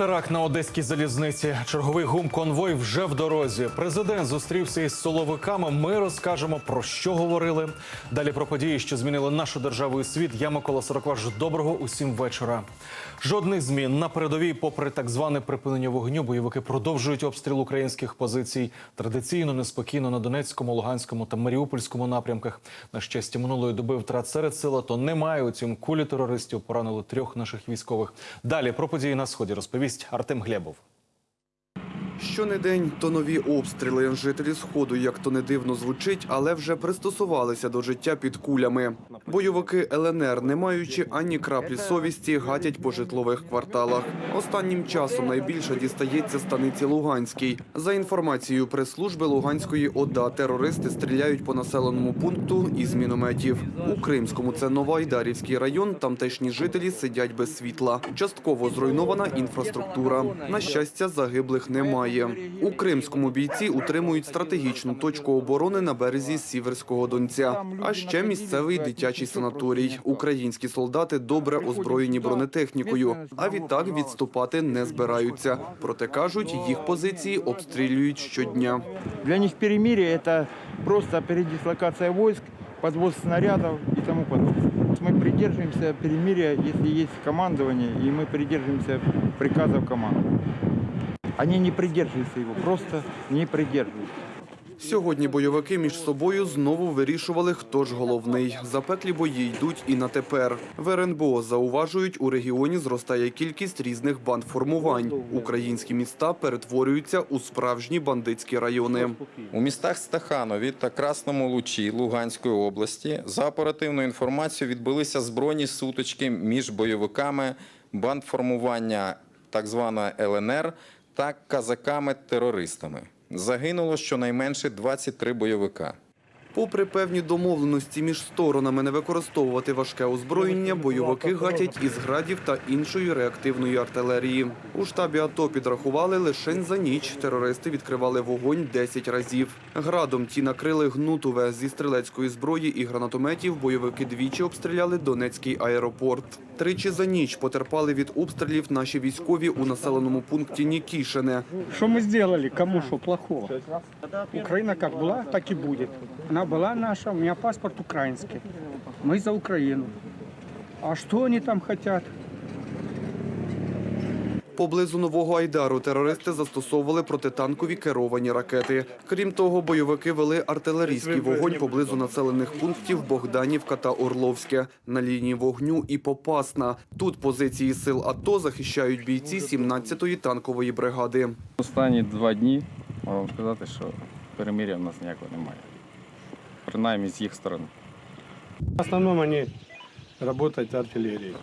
Теракт на одеській залізниці. Черговий гум-конвой вже в дорозі. Президент зустрівся із силовиками. Ми розкажемо про що говорили. Далі про події, що змінили нашу державу і світ. Я Микола Сорокваш. Доброго усім вечора. Жодних змін на передовій, попри так зване припинення вогню, бойовики продовжують обстріл українських позицій. Традиційно неспокійно на Донецькому, Луганському та Маріупольському напрямках. На щастя, минулої доби втрат серед села то немає. Утім, кулі терористів поранили трьох наших військових. Далі про події на сході розповість Артем Глебов. Щонедень то нові обстріли. Жителі сходу, як то не дивно звучить, але вже пристосувалися до життя під кулями. Бойовики ЛНР, не маючи ані краплі совісті, гатять по житлових кварталах. Останнім часом найбільше дістається станиці Луганській. За інформацією прес-служби Луганської ОДА, терористи стріляють по населеному пункту із мінометів. У Кримському це Новоайдарівський район. Тамтешні жителі сидять без світла. Частково зруйнована інфраструктура. На щастя, загиблих немає. У Кримському бійці утримують стратегічну точку оборони на березі Сіверського Донця. А ще місцевий дитячий санаторій. Українські солдати добре озброєні бронетехнікою, а відтак відступати не збираються. Проте кажуть, їх позиції обстрілюють щодня. Для них перемирие – это просто передислокация войск, подвоз снарядов и тому подобное. Мы придерживаемся перемирия, если есть командование, и мы придерживаемся приказов команды. Они не придерживаются его, просто не придерживаются. Сьогодні бойовики між собою знову вирішували, хто ж головний. Запеклі бої йдуть і на тепер. В РНБО зауважують, у регіоні зростає кількість різних бандформувань. Українські міста перетворюються у справжні бандитські райони. У містах Стаханові та Красному Лучі Луганської області за оперативною інформацією відбулися збройні сутички між бойовиками бандформування так званої ЛНР та казаками-терористами. Загинуло щонайменше 23 бойовика. Попри певні домовленості між сторонами не використовувати важке озброєння, бойовики гатять із градів та іншої реактивної артилерії. У штабі АТО підрахували лише за ніч. Терористи відкривали вогонь 10 разів. Градом ті накрили гнутове зі стрілецької зброї і гранатометів. Бойовики двічі обстріляли Донецький аеропорт. Тричі за ніч потерпали від обстрілів наші військові у населеному пункті Нікішине. Что мы сделали? Кому что плохого? Украина как была, так и будет. Она была наша, у меня паспорт украинский. Мы за Украину. А что они там хотят? Поблизу Нового Айдару терористи застосовували протитанкові керовані ракети. Крім того, бойовики вели артилерійський вогонь поблизу населених пунктів Богданівка та Орловське на лінії вогню і Попасна. Тут позиції сил АТО захищають бійці 17-ї танкової бригади. Останні два дні можу вам сказати, що перемир'я в нас ніякого немає. Принаймні з їх сторони. В основном они работают артиллерией.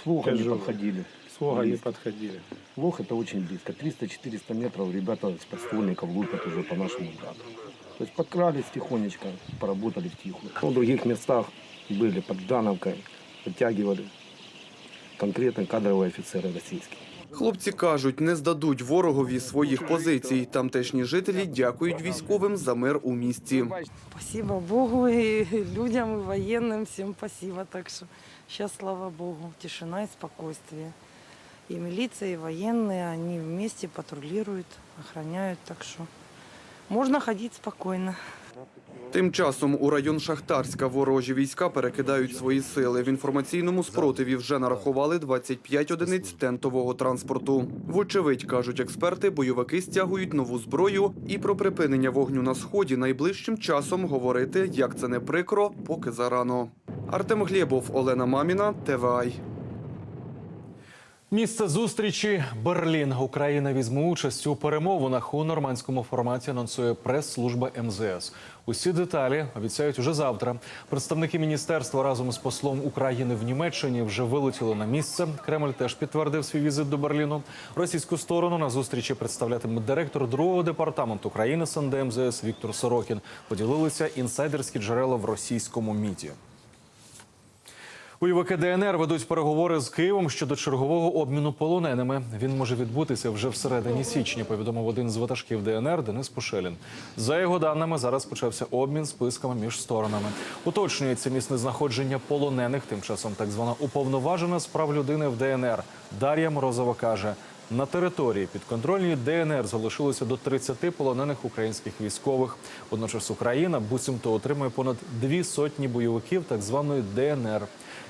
С Вога не Тяжело. подходили. С Вога не подходили. Вог это очень близко. 300-400 метров ребята с подствольников лупят уже по нашему граду. То есть подкрались тихонечко, поработали в тихую. В других местах были под Ждановкой, подтягивали конкретно кадровые офицеры российские. Хлопці кажуть, не здадуть ворогові своїх позицій. Тамтешні жителі дякують військовим за мир у місті. Спасибо Богу и людям, и военным. Всем спасибо. Так что сейчас, слава Богу, тишина и спокойствие. И милиция, и военные, они вместе патрулируют, охраняют. Так что можно ходить спокойно. Тим часом у район Шахтарська ворожі війська перекидають свої сили. В інформаційному спротиві вже нарахували 25 одиниць тентового транспорту. Вочевидь, кажуть експерти, бойовики стягують нову зброю і про припинення вогню на сході найближчим часом говорити, як це не прикро, поки зарано. Артем Глєбов, Олена Маміна, ТВАЙ. Місце зустрічі Берлін. Україна візьме участь у перемовинах у нормандському форматі. Анонсує прес-служба МЗС. Усі деталі обіцяють уже завтра. Представники міністерства разом з послом України в Німеччині вже вилетіли на місце. Кремль теж підтвердив свій візит до Берліну. Російську сторону на зустрічі представлятиме директор другого департаменту країни СНД МЗС Віктор Сорокін. Поділилися інсайдерські джерела в російському міді. Бойовики ДНР ведуть переговори з Києвом щодо чергового обміну полоненими. Він може відбутися вже всередині січня. Повідомив один з ватажків ДНР Денис Пушелін. За його даними, зараз почався обмін списками між сторонами. Уточнюється місце знаходження полонених. Тим часом так звана уповноважена з прав людини в ДНР Дар'я Морозова каже: На території підконтрольній ДНР залишилося до 30 полонених українських військових. Водночас Україна буцімто отримує понад дві сотні бойовиків так званої ДНР.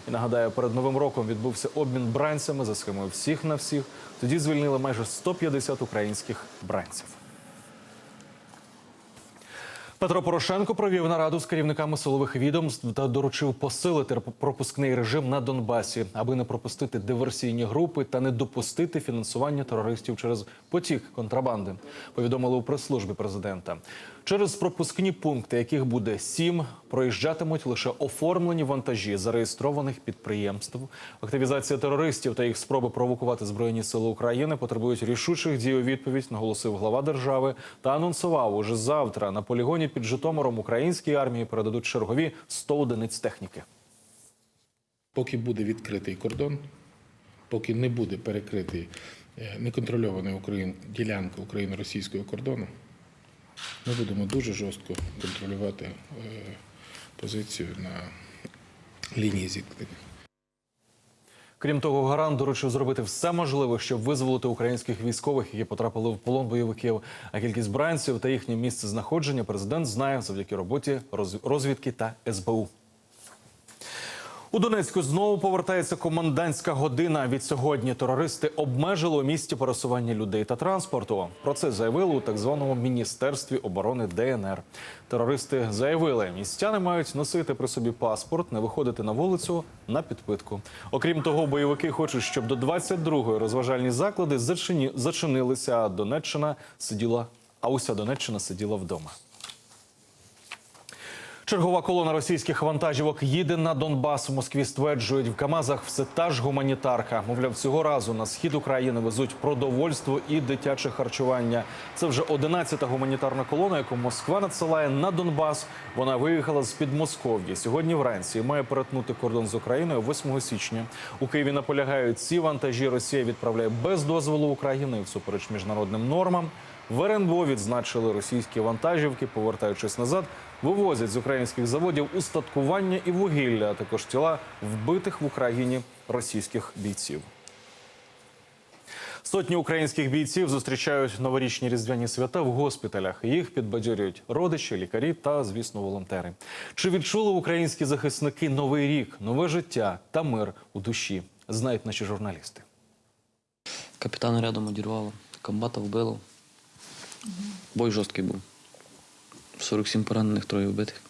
І нагадаю, перед новим роком відбувся обмін бранцями за схемою всіх на всіх. Тоді звільнили майже 150 українських бранців. Петро Порошенко провів нараду з керівниками силових відомств та доручив посилити пропускний режим на Донбасі, аби не пропустити диверсійні групи та не допустити фінансування терористів через потік контрабанди. Повідомили у прес-службі президента. Через пропускні пункти, яких буде сім, проїжджатимуть лише оформлені вантажі зареєстрованих підприємств. Активізація терористів та їх спроби провокувати збройні сили України потребують рішучих дій у відповідь, наголосив глава держави та анонсував уже завтра на полігоні під Житомиром українській армії передадуть чергові 100 одиниць техніки. Поки буде відкритий кордон, поки не буде перекритий е, неконтрольований Україн, ділянка україно-російського кордону, ми будемо дуже жорстко контролювати е, позицію на лінії зіткнення. Крім того, гарант доручив зробити все можливе, щоб визволити українських військових, які потрапили в полон бойовиків. А кількість бранців та їхнє місце знаходження президент знає завдяки роботі розвідки та СБУ. У Донецьку знову повертається комендантська година. Від сьогодні терористи обмежили у місті пересування людей та транспорту. Про це заявили у так званому міністерстві оборони ДНР. Терористи заявили, містяни мають носити при собі паспорт, не виходити на вулицю на підпитку. Окрім того, бойовики хочуть, щоб до 22-ї розважальні заклади зачинилися. А Донеччина сиділа, а уся Донеччина сиділа вдома. Чергова колона російських вантажівок їде на Донбас. В Москві стверджують, в Камазах все та ж гуманітарка. Мовляв, цього разу на схід України везуть продовольство і дитяче харчування. Це вже 11-та гуманітарна колона, яку Москва надсилає на Донбас. Вона виїхала з Підмосков'я сьогодні вранці має перетнути кордон з Україною 8 січня. У Києві наполягають, ці вантажі Росія відправляє без дозволу України всупереч міжнародним нормам. В РНБО відзначили російські вантажівки, повертаючись назад, вивозять з українських заводів устаткування і вугілля, а також тіла вбитих в Україні російських бійців. Сотні українських бійців зустрічають новорічні різдвяні свята в госпіталях. Їх підбадьорюють родичі, лікарі та, звісно, волонтери. Чи відчули українські захисники новий рік, нове життя та мир у душі? Знають наші журналісти. Капітана рядом одірвало, комбата вбило. Бой жорсткий був. 47 поранених, троє вбитих.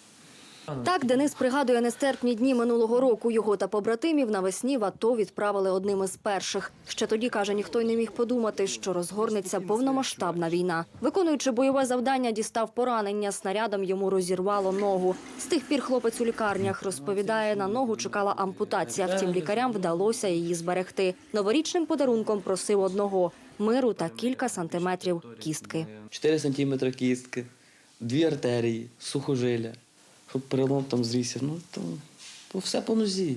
Так Денис пригадує нестерпні дні минулого року. Його та побратимів навесні в АТО відправили одним із перших. Ще тоді каже, ніхто й не міг подумати, що розгорнеться повномасштабна війна. Виконуючи бойове завдання, дістав поранення. Снарядом йому розірвало ногу. З тих пір хлопець у лікарнях розповідає, на ногу чекала ампутація. Втім, лікарям вдалося її зберегти. Новорічним подарунком просив одного миру та кілька сантиметрів кістки. 4 сантиметри кістки, дві артерії, сухожилля. Щоб перелом там зрісся. Ну, то, то все по нозі.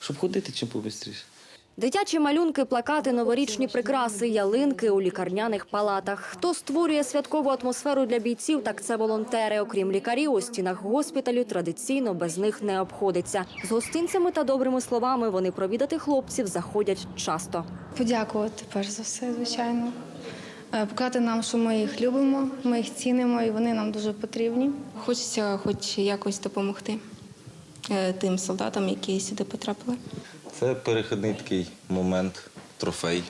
Щоб ходити чим побистріше. Дитячі малюнки, плакати, новорічні прикраси, ялинки у лікарняних палатах. Хто створює святкову атмосферу для бійців, так це волонтери. Окрім лікарів, у стінах госпіталю традиційно без них не обходиться. З гостинцями та добрими словами вони провідати хлопців заходять часто. Подякувати перш за все, звичайно. Е, Показати нам, що ми їх любимо, ми їх цінимо і вони нам дуже потрібні. Хочеться хоч якось допомогти е, тим солдатам, які сюди потрапили. Це перехідний такий момент, трофей.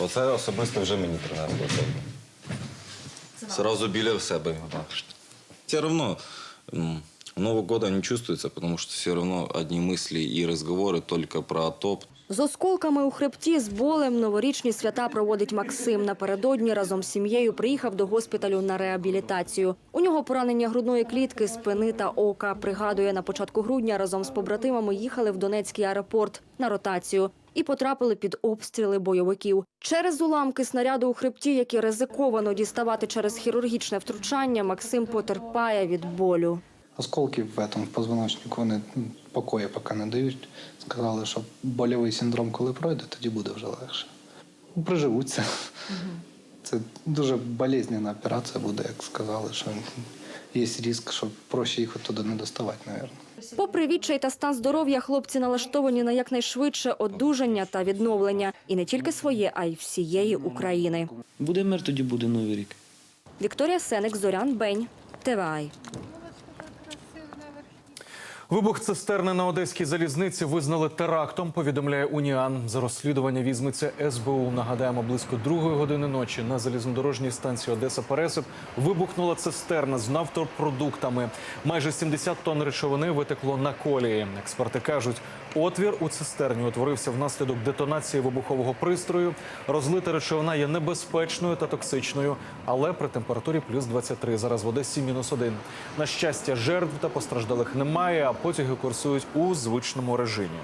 Оце особисто вже мені принесло. Сразу біля себе його. Все м, Нового года не чувствуется, потому что все равно одни мысли и разговоры только про топ. З осколками у хребті з болем новорічні свята проводить Максим. Напередодні разом з сім'єю приїхав до госпіталю на реабілітацію. У нього поранення грудної клітки, спини та ока. Пригадує, на початку грудня разом з побратимами їхали в Донецький аеропорт на ротацію і потрапили під обстріли бойовиків. Через уламки снаряду у хребті, які ризиковано діставати через хірургічне втручання, Максим потерпає від болю. Осколки в этом позвоночнику вони м, покою поки не дають. Сказали, що больовий синдром, коли пройде, тоді буде вже легше. Ну, Приживуться. Це дуже болезненна операція буде, як сказали, що є ризик, що проще їх оттуда не доставати, мабуть. Попри відчай та стан здоров'я, хлопці налаштовані на якнайшвидше одужання та відновлення. І не тільки своє, а й всієї України. Буде мир, тоді буде новий рік. Вікторія Сеник, Зорян Бень, ТВАЙ. Вибух цистерни на одеській залізниці визнали терактом. Повідомляє Уніан. За розслідування візьметься СБУ. Нагадаємо, близько другої години ночі на залізнодорожній станції Одеса Пересип вибухнула цистерна з нафтопродуктами. Майже 70 тонн речовини витекло на колії. Експерти кажуть, отвір у цистерні утворився внаслідок детонації вибухового пристрою. Розлита речовина є небезпечною та токсичною, але при температурі плюс 23. Зараз в Одесі мінус один. На щастя, жертв та постраждалих немає, потяги курсують у звичному режимі.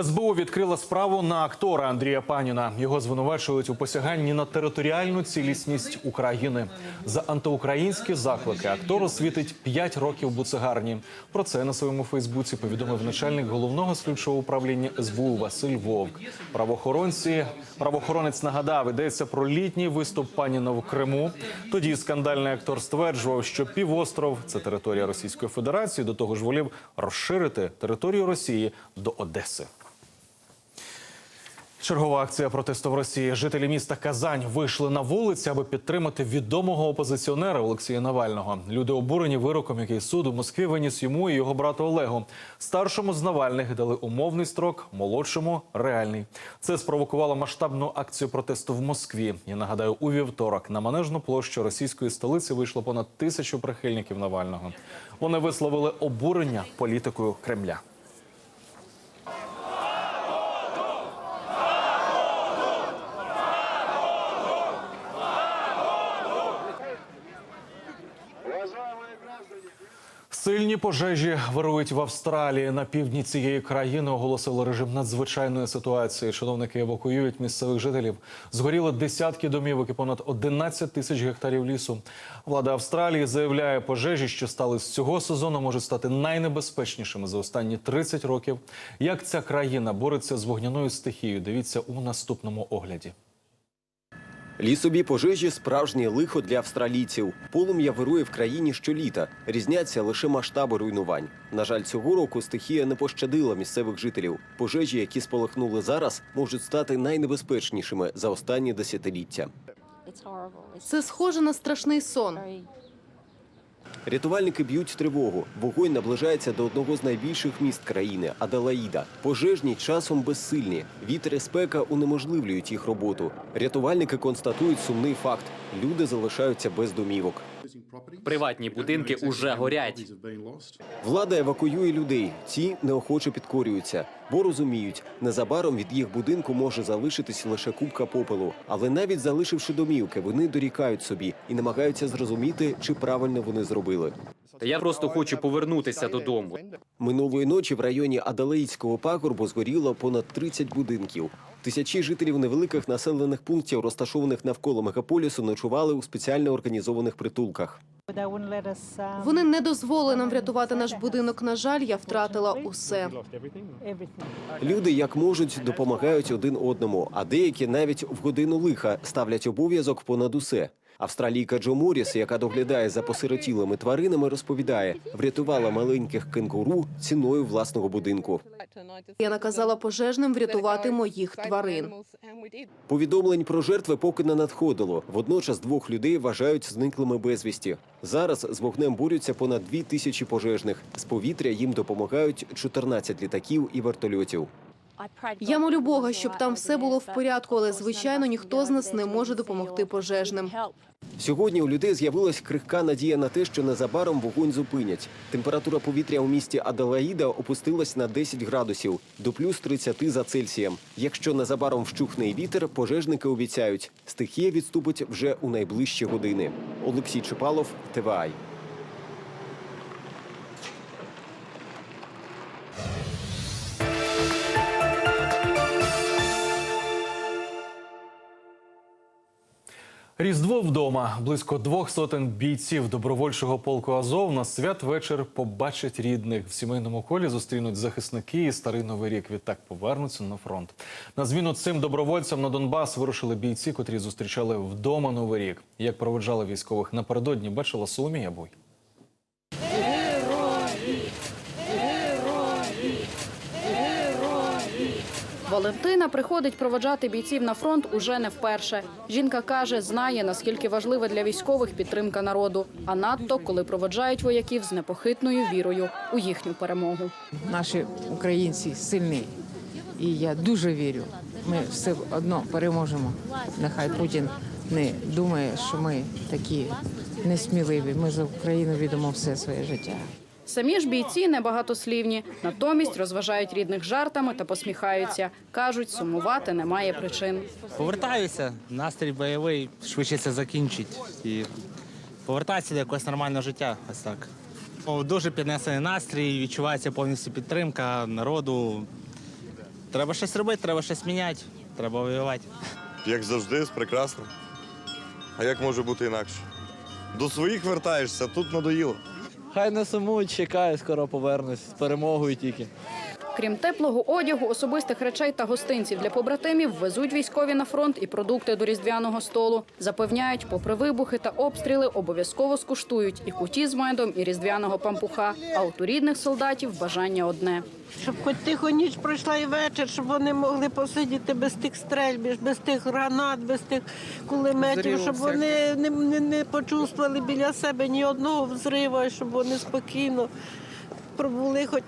СБУ відкрила справу на актора Андрія Паніна. Його звинувачують у посяганні на територіальну цілісність України. За антиукраїнські заклики актору світить 5 років буцегарні. Про це на своєму Фейсбуці повідомив начальник головного слідчого управління СБУ Василь Вовк. Правоохоронці правоохоронець нагадав, йдеться про літній виступ Паніна в Криму. Тоді скандальний актор стверджував, що півостров це територія Російської Федерації. До того ж волів розширити територію Росії до Одеси. Чергова акція протесту в Росії. Жителі міста Казань вийшли на вулиці, аби підтримати відомого опозиціонера Олексія Навального. Люди обурені вироком, який суд у Москві виніс йому і його брату Олегу. Старшому з Навальних дали умовний строк, молодшому реальний. Це спровокувало масштабну акцію протесту в Москві. Я нагадаю, у вівторок на манежну площу російської столиці вийшло понад тисячу прихильників Навального. Вони висловили обурення політикою Кремля. Сильні пожежі вирують в Австралії. На півдні цієї країни оголосили режим надзвичайної ситуації. Чиновники евакуюють місцевих жителів. Згоріли десятки домівок і понад 11 тисяч гектарів лісу. Влада Австралії заявляє, пожежі, що стали з цього сезону, можуть стати найнебезпечнішими за останні 30 років. Як ця країна бореться з вогняною стихією? Дивіться у наступному огляді. Лісові пожежі справжнє лихо для австралійців. Полум'я вирує в країні щоліта. Різняться лише масштаби руйнувань. На жаль, цього року стихія не пощадила місцевих жителів. Пожежі, які спалахнули зараз, можуть стати найнебезпечнішими за останні десятиліття. Це схоже на страшний сон. Рятувальники б'ють тривогу. Вогонь наближається до одного з найбільших міст країни Аделаїда. Пожежні часом безсильні. Вітер і спека унеможливлюють їх роботу. Рятувальники констатують сумний факт: люди залишаються без домівок. Приватні будинки уже горять. Влада евакуює людей. Ці неохоче підкорюються, бо розуміють, незабаром від їх будинку може залишитись лише кубка попелу. Але навіть залишивши домівки, вони дорікають собі і намагаються зрозуміти, чи правильно вони зробили. Та я просто хочу повернутися додому. Минулої ночі в районі Адалаїдського пагорбу згоріло понад 30 будинків. Тисячі жителів невеликих населених пунктів, розташованих навколо мегаполісу, ночували у спеціально організованих притулках. Вони не дозволили нам врятувати наш будинок. На жаль, я втратила усе. Люди як можуть допомагають один одному, а деякі навіть в годину лиха ставлять обов'язок понад усе. Австралійка Джо Моріс, яка доглядає за посиротілими тваринами, розповідає, врятувала маленьких кенгуру ціною власного будинку. Я наказала пожежним врятувати моїх тварин. Повідомлень про жертви поки не надходило. Водночас двох людей вважають зниклими безвісті. Зараз з вогнем борються понад дві тисячі пожежних. З повітря їм допомагають 14 літаків і вертольотів. Я молю Бога, щоб там все було в порядку, але звичайно ніхто з нас не може допомогти пожежним. Сьогодні у людей з'явилась крихка надія на те, що незабаром вогонь зупинять. Температура повітря у місті Аделаїда опустилась на 10 градусів до плюс 30 за Цельсієм. Якщо незабаром вщухне вітер, пожежники обіцяють, стихія відступить вже у найближчі години. Олексій Чепалов, ТВАЙ. Різдво вдома. Близько двох сотень бійців добровольчого полку Азов на святвечір побачать рідних. В сімейному колі зустрінуть захисники і старий новий рік. Відтак повернуться на фронт. На зміну цим добровольцям на Донбас вирушили бійці, котрі зустрічали вдома новий рік. Як проведжали військових напередодні, бачила Соломія Буй. Валентина приходить проводжати бійців на фронт уже не вперше. Жінка каже, знає наскільки важлива для військових підтримка народу, а надто коли проводжають вояків з непохитною вірою у їхню перемогу. Наші українці сильні. І я дуже вірю. Ми все одно переможемо. Нехай Путін не думає, що ми такі несміливі. Ми за Україну відомо все своє життя. Самі ж бійці небагатослівні, натомість розважають рідних жартами та посміхаються. кажуть, сумувати немає причин. Повертаюся, настрій бойовий, швидше це закінчить. І повертатися до якогось нормального життя. Ось так. Дуже піднесений настрій, відчувається повністю підтримка народу. Треба щось робити, треба щось міняти, треба воювати. Як завжди, прекрасно. А як може бути інакше? До своїх вертаєшся, тут надоїло. Хай не сумують, чекає, скоро повернусь з перемогою тільки. Крім теплого одягу, особистих речей та гостинців для побратимів везуть військові на фронт і продукти до різдвяного столу. Запевняють, попри вибухи та обстріли, обов'язково скуштують і куті з медом, і різдвяного пампуха. А от у рідних солдатів бажання одне. Щоб хоч тихо ніч пройшла і вечір, щоб вони могли посидіти без тих стрельбів, без тих гранат, без тих кулеметів, щоб вони не, не, не почувствували біля себе ні одного взриву, щоб вони спокійно пробули хоч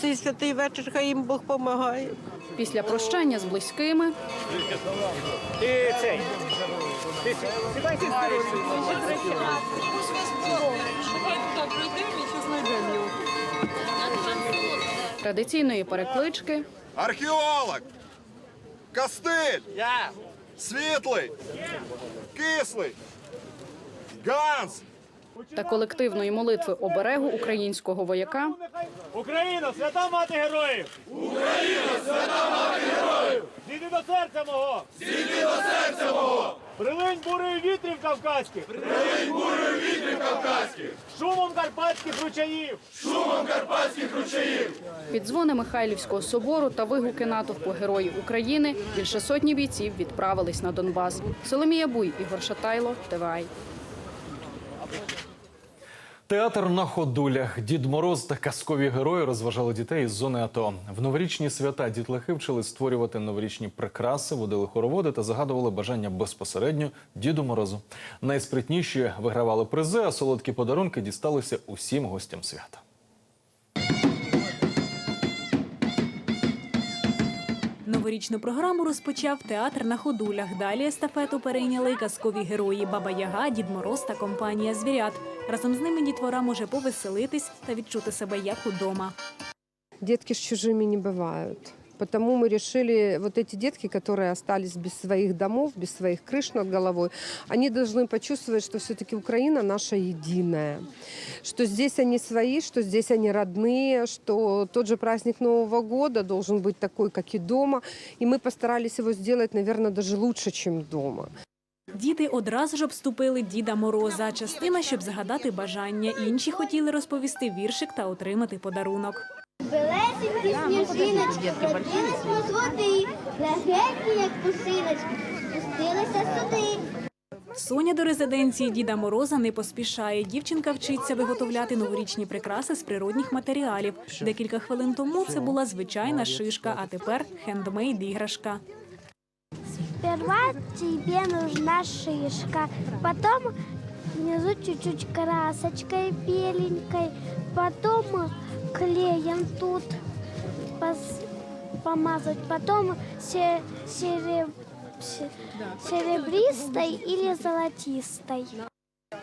цей святий вечір, хай їм Бог допомагає. Після прощання з близькими Ти цей. традиційної переклички Археолог! Костиль! Я! Світлий! Кислий! Ганс! Та колективної молитви оберегу українського вояка Україна, свята мати героїв! Україна, свята мати героїв! Зійди до серця мого! Зійди до серця мого! Прилинь бурею вітрів кавказьких! Прилинь бурею вітрів кавказьких! Шумом карпатських ручаїв! Шумом карпатських ручаїв! Під дзвони Михайлівського собору та вигуки натовпу героїв України більше сотні бійців відправились на Донбас. Соломія Буй, Ігор Шатайло, ТВАЙ. Театр на ходулях. Дід Мороз та казкові герої розважали дітей із зони АТО. В новорічні свята дітлахи вчили створювати новорічні прикраси, водили хороводи та загадували бажання безпосередньо Діду Морозу. Найспритніші вигравали призи, а солодкі подарунки дісталися усім гостям свята. Новорічну програму розпочав театр на ходулях. Далі естафету перейняли казкові герої Баба Яга, Дід Мороз та компанія звірят. Разом з ними дітвора може повеселитись та відчути себе як удома. Дітки с чужими не бывают. Потому мы решили, вот эти детки, которые остались без своих домов, без своих крыш над головой, они должны почувствовать, что все-таки Украина наша единая. Что здесь они свои, что здесь они родные, что тот же праздник Нового года должен быть такой, как и дома. И мы постарались его сделать, наверное, даже лучше, чем дома. Діти одразу ж обступили Діда Мороза. Частина, щоб загадати бажання. Інші хотіли розповісти віршик та отримати подарунок. Белесенькі сніжиночки, поділися з води, легенькі, як пушиночки, спустилися сюди. Соня до резиденції Діда Мороза не поспішає. Дівчинка вчиться виготовляти новорічні прикраси з природних матеріалів. Декілька хвилин тому це була звичайна шишка, а тепер хендмейд іграшка. Сперва тебе нужна шишка, потом внизу чуть-чуть красочкой беленькой, потом клеем тут пос- помазать, потом се- сереб- се- серебристой или золотистой.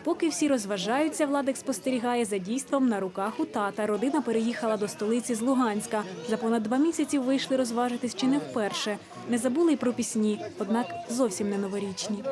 Поки всі розважаються, Владик спостерігає за дійством на руках у тата. Родина переїхала до столиці з Луганська. За понад два місяці вийшли розважитись чи не вперше. Не забули й про пісні, однак зовсім не новорічні.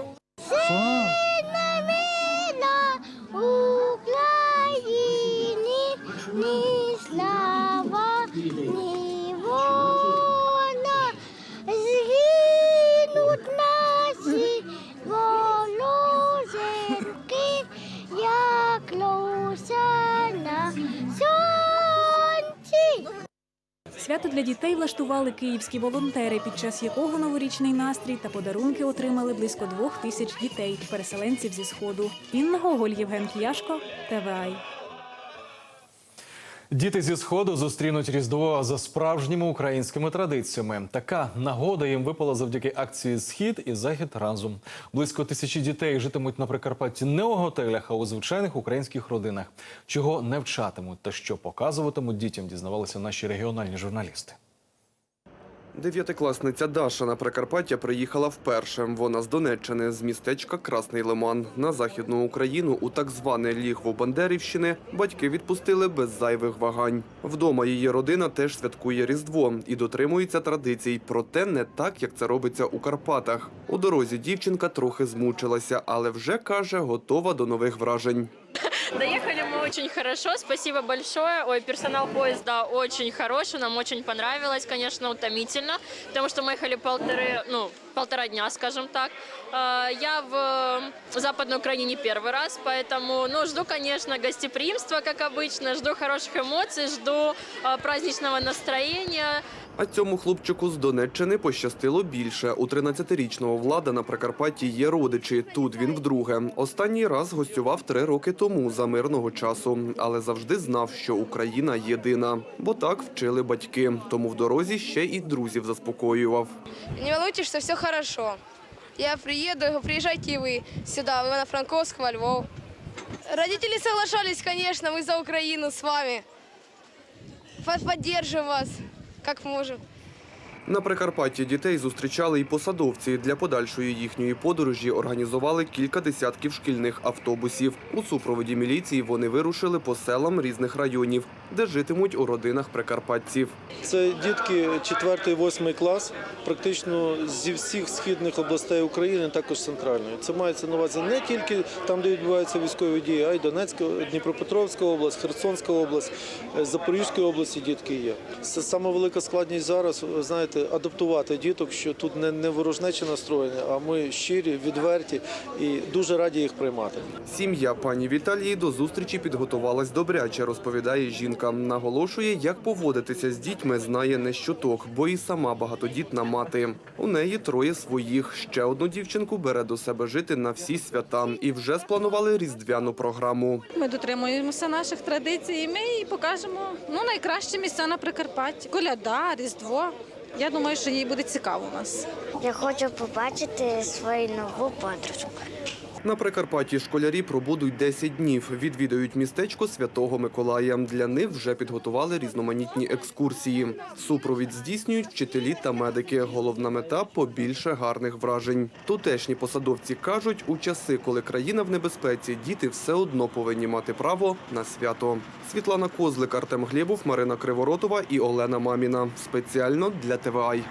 Свято для дітей влаштували київські волонтери, під час якого новорічний настрій та подарунки отримали близько двох тисяч дітей, переселенців зі сходу. Інна Гоголь, Євген Кіяшко, ТВАЙ. Діти зі сходу зустрінуть різдво за справжніми українськими традиціями. Така нагода їм випала завдяки акції Схід і Захід разом. Близько тисячі дітей житимуть на Прикарпатті не у готелях, а у звичайних українських родинах. Чого не вчатимуть та що показуватимуть дітям, дізнавалися наші регіональні журналісти. Дев'ятикласниця Даша на Прикарпаття приїхала вперше. Вона з Донеччини, з містечка Красний Лиман. На Західну Україну у так зване лігво Бандерівщини батьки відпустили без зайвих вагань. Вдома її родина теж святкує Різдво і дотримується традицій, проте не так, як це робиться у Карпатах. У дорозі дівчинка трохи змучилася, але вже каже, готова до нових вражень. Доехали мы очень хорошо, спасибо большое. Ой, персонал поезда очень хороший, нам очень понравилось, конечно, утомительно, потому что мы ехали полторы, ну, полтора дня, скажем так. А, Я в Западной Украине не первый раз, поэтому, ну, жду, конечно, гостеприимства, как обычно, жду хороших эмоций, жду а, праздничного настроения. А цьому хлопчику з Донеччини пощастило більше. У 13-річного влада на Прикарпатті є родичі. Тут він вдруге. Останній раз гостював три роки тому за мирного часу, але завжди знав, що Україна єдина. Бо так вчили батьки. Тому в дорозі ще і друзів заспокоював. Не волнуйтесь, что все хорошо. Я приеду, приезжайте и вы сюда, в Ивано-Франковск, во Львов. Родители соглашались, конечно, мы за Украину с вами. Поддержим вас, как можем. На Прикарпатті дітей зустрічали і посадовці. Для подальшої їхньої подорожі організували кілька десятків шкільних автобусів. У супроводі міліції вони вирушили по селам різних районів, де житимуть у родинах прикарпатців. Це дітки 4-8 клас, практично зі всіх східних областей України, також центральної. Це мається на увазі не тільки там, де відбуваються військові дії, а й Донецька, Дніпропетровська область, Херсонська область, е, Запорізької області дітки є. Це саме велика складність зараз, знаєте, адаптувати діток, що тут не, не ворожнече настроєння, а ми щирі, відверті і дуже раді їх приймати. Сім'я пані Віталії до зустрічі підготувалась добряче, розповідає жінка. Наголошує, як поводитися з дітьми, знає не щоток, бо і сама багатодітна мати. У неї троє своїх. Ще одну дівчинку бере до себе жити на всі свята і вже спланували різдвяну програму. Ми дотримуємося наших традицій. і Ми їй покажемо ну найкращі місця на Прикарпатті. Коляда, Різдво. Я думаю, що їй буде цікаво у нас. Я хочу побачити свою нову подружку. На Прикарпатті школярі пробудуть 10 днів. Відвідають містечко Святого Миколая. Для них вже підготували різноманітні екскурсії. Супровід здійснюють вчителі та медики. Головна мета побільше гарних вражень. Тутешні посадовці кажуть, у часи, коли країна в небезпеці, діти все одно повинні мати право на свято. Світлана Козлик, Артем Глєбов, Марина Криворотова і Олена Маміна. Спеціально для ТВАЙ.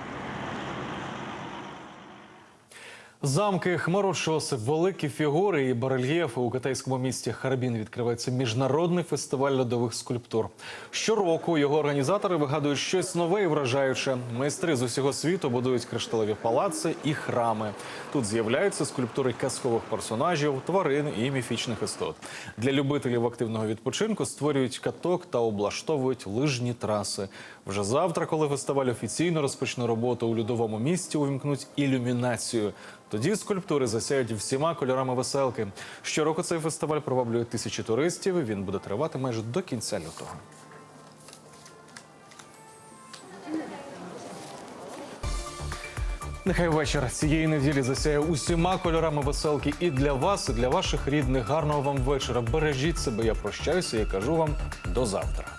Замки, хмарочоси, великі фігури і барельєфи у китайському місті Харбін відкривається міжнародний фестиваль льодових скульптур. Щороку його організатори вигадують щось нове і вражаюче. Майстри з усього світу будують кришталеві палаци і храми. Тут з'являються скульптури казкових персонажів, тварин і міфічних істот. Для любителів активного відпочинку створюють каток та облаштовують лижні траси. Вже завтра, коли фестиваль офіційно розпочне роботу у льодовому місті, увімкнуть ілюмінацію. Тоді скульптури засяють всіма кольорами веселки. Щороку цей фестиваль приваблює тисячі туристів. Він буде тривати майже до кінця лютого. Нехай вечір цієї неділі засяє усіма кольорами веселки і для вас, і для ваших рідних. Гарного вам вечора. Бережіть себе. Я прощаюся і кажу вам до завтра.